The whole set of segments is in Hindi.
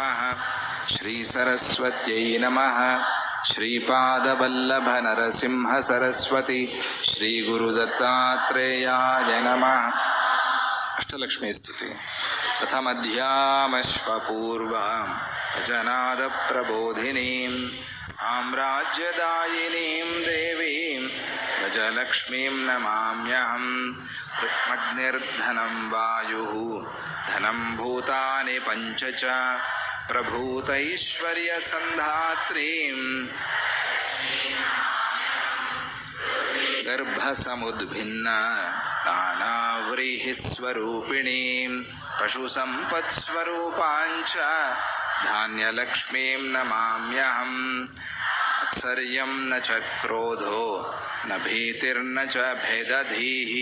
नमः। श्रीसरस्वत्यै नमः। श्रीपादवल्लभनरसिंहसरस्वती श्रीगुरुदत्तात्रेयाय नमः। अष्टलक्ष्मी स्तुति। प्रथमध्यामश्वपूर्वां भजनादप्रबोधिनीं साम्राज्यदायिनीं देवीं गजलक्ष्मीं नमाम्यहं ऋक्मग्निर्धनं वायुः। धनं भूतानि पञ्च च। प्रभूतैश्वर्यसन्धात्रीं गर्भसमुद्भिन्न नानाव्रीहिस्वरूपिणीं पशुसम्पत्स्वरूपाञ्च धान्यलक्ष्मीं नमाम्यहम् मत्सर्यं न च क्रोधो, न भीतिर्न च भेदधीः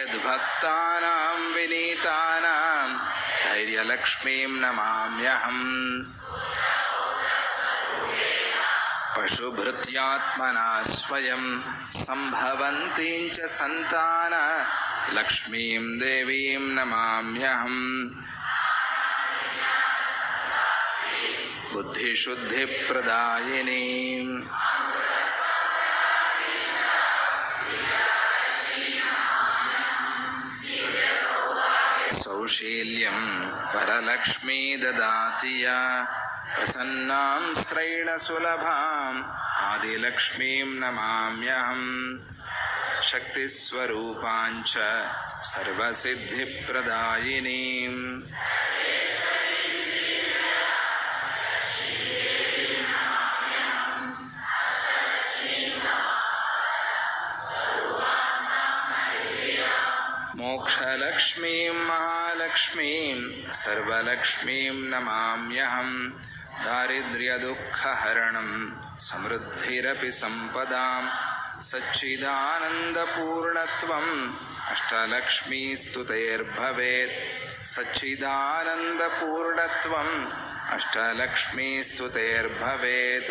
यद्भक्तानां विनीतानां धैर्यलक्ष्मीं नमाम्यहम्। पशुभृत्यात्मना स्वयं सम्भवन्तीं च सन्तान। लक्ष्मीं देवीं नमाम्यहम्। बुद्धिशुद्धिप्रदायिनीं सौशील्यं वरलक्ष्मी ददाति या प्रसन्नां स्त्रैणसुलभाम् आदिलक्ष्मीं नमाम्यहम् शक्तिस्वरूपाञ्च सर्वसिद्धिप्रदायिनीम् मोक्षलक्ष्मीं महालक्ष्मीं सर्वलक्ष्मीं नमाम्यहम् दारिद्र्यदुःखहरणं समृद्धिरपि सम्पदां। सच्चिदानन्दपूर्णत्वम् अष्टलक्ष्मीस्तुतेर्भवेत्। सच्चिदानन्दपूर्णत्वम् अष्टलक्ष्मीस्तुतेर्भवेत्